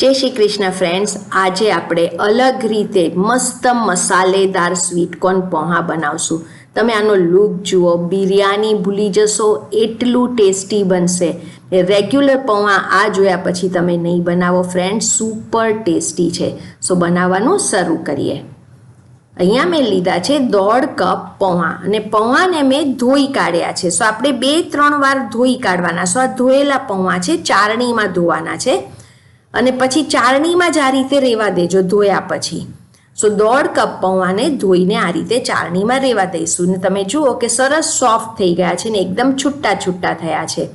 જય શ્રી કૃષ્ણ ફ્રેન્ડ્સ આજે આપણે અલગ રીતે મસ્ત મસાલેદાર સ્વીટકોર્ન પોહા બનાવશું. તમે આનો લુક જુઓ, બિરયાની ભૂલી જશો, એટલું ટેસ્ટી બનશે. રેગ્યુલર પૌવા આ જોયા પછી તમે નહીં બનાવો ફ્રેન્ડ સુપર ટેસ્ટી છે. સો બનાવવાનું શરૂ કરીએ. અહીંયા મેં લીધા છે દોઢ કપ પૌવા અને પૌવાને મેં ધોઈ કાઢ્યા છે. સો આપણે બે ત્રણ વાર ધોઈ કાઢવાના. સો આ ધોયેલા પૌવા છે, ચારણીમાં ધોવાના છે. અને પછી ચારણીમાં જ આ રીતે રહેવા દેજો ધોયા પછી. સો દોઢ કપ પૌવાને ધોઈને આ રીતે ચારણીમાં રહેવા દઈશું. ને તમે જુઓ કે સરસ સોફ્ટ થઈ ગયા છે ને એકદમ છૂટા છૂટા થયા છે.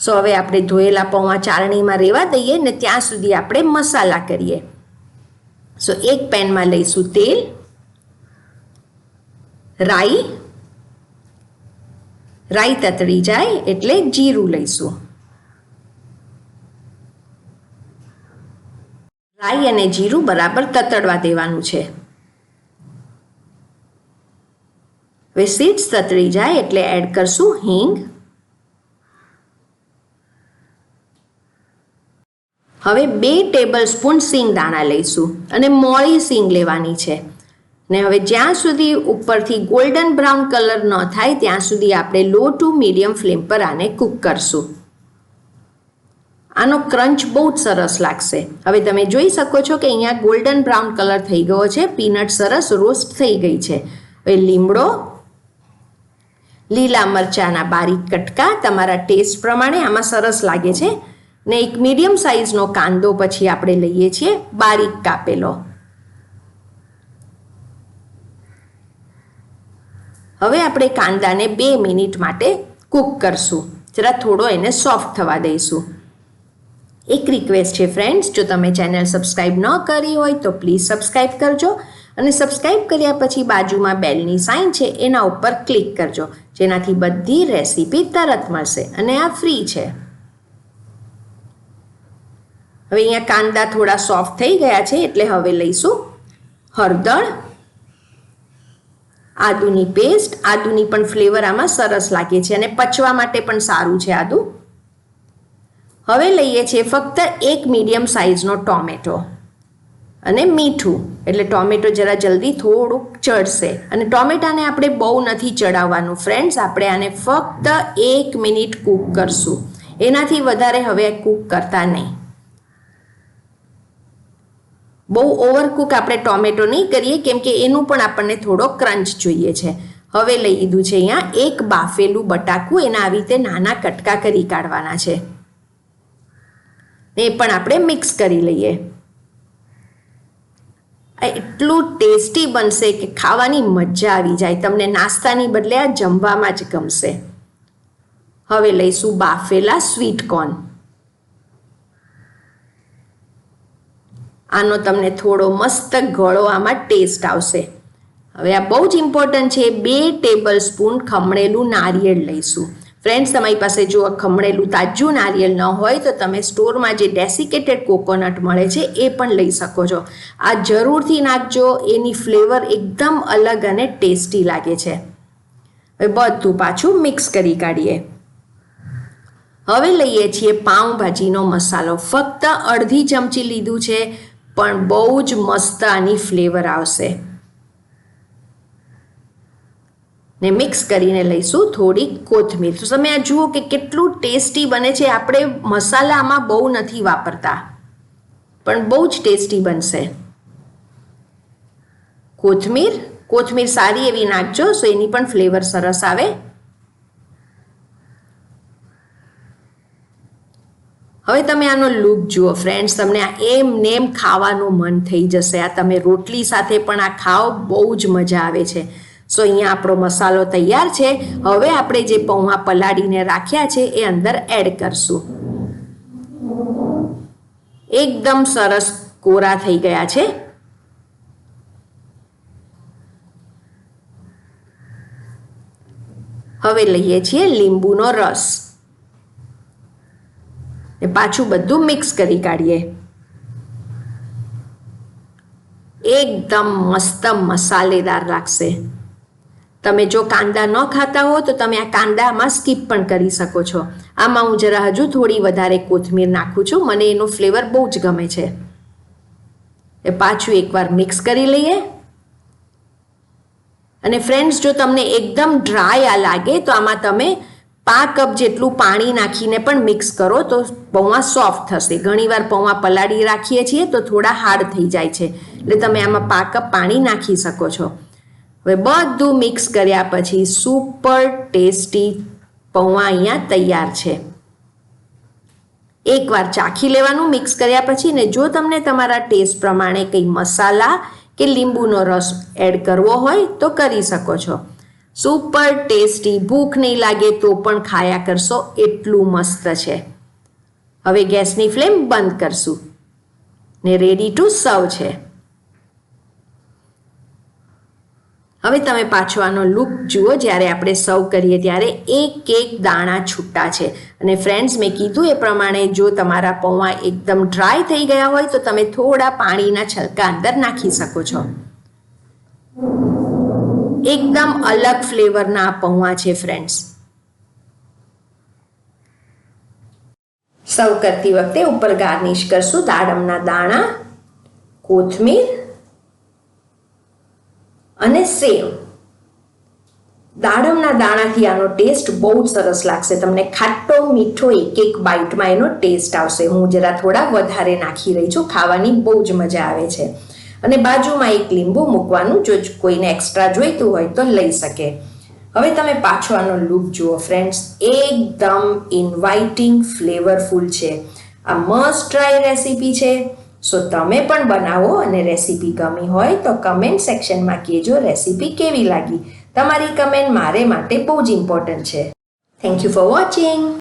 સો હવે આપણે ધોયેલા પૌવા ચારણીમાં રહેવા દઈએ ને ત્યાં સુધી આપણે મસાલા કરીએ. સો એક પેનમાં લઈશું તેલ, રાઈ રાઈ તતડી જાય એટલે જીરું લઈશું. રાઈ અને જીરું બરાબર તતડવા દેવાનું છે. હવે સીડ્સ તતડી જાય એટલે એડ કરશું હિંગ. હવે બે ટેબલ સ્પૂન સિંગ દાણા લઈશું અને મોળી સિંગ લેવાની છે. ને હવે જ્યાં સુધી ઉપરથી ગોલ્ડન બ્રાઉન કલર ન થાય ત્યાં સુધી આપણે લો ટુ મીડિયમ ફ્લેમ પર આને કૂક કરશું. આનો ક્રંચ બહુ જ સરસ લાગશે. હવે તમે જોઈ શકો છો કે અહીંયા ગોલ્ડન બ્રાઉન કલર થઈ ગયો છે પીનટ સરસ રોસ્ટ થઈ ગઈ છે. હવે લીમડો, લીલા મરચાના બારીક કટકા તમારા ટેસ્ટ પ્રમાણે આમાં સરસ લાગે છે. ને એક મીડિયમ સાઇઝનો કાંદો પછી આપણે લઈએ છીએ બારીક કાપેલો. હવે આપણે કાંદાને બે મિનિટ માટે કૂક કરશું. જરા થોડો એને સોફ્ટ થવા દઈશું. એક રિક્વેસ્ટ છે ફ્રેન્ડ્સ જો તમે ચેનલ સબસ્ક્રાઈબ ન કરી હોય તો પ્લીઝ સબસ્ક્રાઈબ કરજો અને સબસ્ક્રાઈબ કર્યા પછી બાજુમાં બેલની સાઇન છે એના ઉપર ક્લિક કરજો, જેનાથી બધી રેસીપી તરત મળશે અને આ ફ્રી છે. હવે અહીંયા કાંદા થોડા સોફ્ટ થઈ ગયા છે એટલે હવે લઈશું હળદર, આદુની પેસ્ટ આદુની પણ ફ્લેવર આમાં સરસ લાગે છે અને પચવા માટે પણ સારું છે આદુ. હવે લઈએ છીએ ફક્ત એક મીડિયમ સાઇઝનો ટોમેટો અને મીઠું. એટલે ટોમેટો જરા જલ્દી થોડુંક ચડશે. અને ટોમેટાને આપણે બહુ નથી ચડાવવાનું. ફ્રેન્ડ્સ, આપણે આને ફક્ત એક મિનિટ કૂક કરશું. એનાથી વધારે હવે કૂક કરતા નહીં. બહુ ઓવરકૂક આપણે ટોમેટો નહીં કરીએ, કેમ કે એનું પણ આપણને થોડો ક્રંચ જોઈએ છે. હવે લઈ લીધું છે અહીંયા એક બાફેલું બટાકું. એના આવી રીતે નાના કટકા કરી કાઢવાના છે. એ પણ આપણે મિક્સ કરી લઈએ. એટલું ટેસ્ટી બનશે કે ખાવાની મજા આવી જાય. તમને નાસ્તાની બદલે આ જમવામાં જ ગમશે. હવે લઈશું બાફેલા સ્વીટ કોર્ન આનો તમને થોડો મસ્ત ગળો આમાં ટેસ્ટ આવશે. હવે આ બહુ જ ઇમ્પોર્ટન્ટ છે, બે ટેબલ સ્પૂન ખમણેલું નારિયેળ લઈશું. ફ્રેન્ડ્સ તમારી પાસે જો ખમણેલું તાજું નારિયેળ ન હોય તો તમે સ્ટોરમાં જે ડેસિકેટેડ કોકોનટ મળે છે, એ પણ લઈ શકો છો. આ જરૂરથી નાખજો, એની ફ્લેવર એકદમ અલગ અને ટેસ્ટી લાગે છે. બધું પાછું મિક્સ કરી કાઢીએ. હવે લઈએ છીએ પાઉંભાજીનો મસાલો. ફક્ત અડધી ચમચી લીધું છે, પણ બહુ જ મસ્ત આની ફ્લેવર આવશે. ને મિક્સ કરીને લઈશું થોડી કોથમીર. તો તમે આ જુઓ કે કેટલું ટેસ્ટી બને છે. આપણે મસાલામાં બહુ નથી વાપરતા, પણ બહુ જ ટેસ્ટી બનશે. કોથમીર કોથમીર સારી એવી નાખજો, સો એની પણ ફ્લેવર સરસ આવે. હવે તમે આનો લુક જુઓ ફ્રેન્ડ્સ તમને આ એમ નેમ ખાવાનું મન થઈ જશે. આ તમે રોટલી સાથે પણ આ ખાઓ, બહુ જ મજા આવે છે. સો અહીંયા આપણો મસાલો તૈયાર છે. હવે આપણે જે પૌવા પલાળીને રાખ્યા છે એ અંદર એડ કરશું. એકદમ સરસ કોરા થઈ ગયા છે. હવે લઈએ છીએ લીંબુનો રસ. પાછું બધું મિક્સ કરી કાઢીએ. એકદમ મસ્ત મસાલેદાર લાગશે. તમે જો કાંદા ન ખાતા હો, તો તમે આ કાંદામાં સ્કીપ પણ કરી શકો છો. આમાં હું જરા હજુ થોડી વધારે કોથમીર નાખું છું. મને એનો ફ્લેવર બહુ જ ગમે છે. એ પાછું એકવાર મિક્સ કરી લઈએ. અને ફ્રેન્ડ્સ જો તમને એકદમ ડ્રાય આ લાગે, તો આમાં તમે પાંચ કપ જેટલું પાણી નાખીને પણ મિક્સ કરો, તો પૌવા સોફ્ટ થશે. ઘણીવાર પૌવા પલાળી રાખીએ છીએ, તો થોડા હાર્ડ થઈ જાય છે. એટલે તમે આમાં પાંચ કપ પાણી નાખી શકો છો. હવે બધું મિક્સ કર્યા પછી સુપર ટેસ્ટી પૌવા અહીંયા તૈયાર છે. એકવાર ચાખી લેવાનું મિક્સ કર્યા પછી ને જો તમને તમારા ટેસ્ટ પ્રમાણે કંઈ મસાલા કે લીંબુનો રસ એડ કરવો હોય તો કરી શકો છો. સુપર ટેસ્ટી ભૂખ નહીં લાગે તો પણ ખાયા કરશો એટલું મસ્ત છે. હવે ગેસની ફ્લેમ બંધ કરશું ને રેડી ટુ સર્વ છે. હવે તમે પાછો આનો લુક જુઓ, જ્યારે આપણે સર્વ કરીએ ત્યારે એક એક દાણા છૂટા છે. અને ફ્રેન્ડ્સ મેં કીધું એ પ્રમાણે જો તમારા પૌવા એકદમ ડ્રાય થઈ ગયા હોય, તો તમે થોડા પાણીના છલકા અંદર નાખી શકો છો. એકદમ અલગ ફ્લેવરના પૌવા છે ફ્રેન્ડ્સ સર્વ કરતી વખતે ઉપર ગાર્નિશ કરશું દાડમના દાણા, કોથમીર અને સેવ દાડમના દાણાથી આનો ટેસ્ટ બહુ જ સરસ લાગશે. તમને ખાટો મીઠો એક એક બાઇટમાં એનો ટેસ્ટ આવશે. હું જરા થોડા વધારે નાખી રહી છું. ખાવાની બહુ જ મજા આવે છે. અને બાજુમાં એક લીંબુ મૂકવાનું. જો કોઈને એક્સ્ટ્રા જોઈતું હોય તો લઈ શકે. હવે તમે પાછો આનો લુક જુઓ ફ્રેન્ડ્સ એકદમ ઇન્વાઇટિંગ ફ્લેવરફુલ છે. આ મસ્ટ ટ્રાય રેસીપી છે. સો તમે પણ બનાવો અને રેસીપી ગમી હોય તો કમેન્ટ સેક્શનમાં કહેજો રેસીપી કેવી લાગી. તમારી કમેન્ટ મારે માટે બહુ જ ઇમ્પોર્ટન્ટ છે. Thank you for watching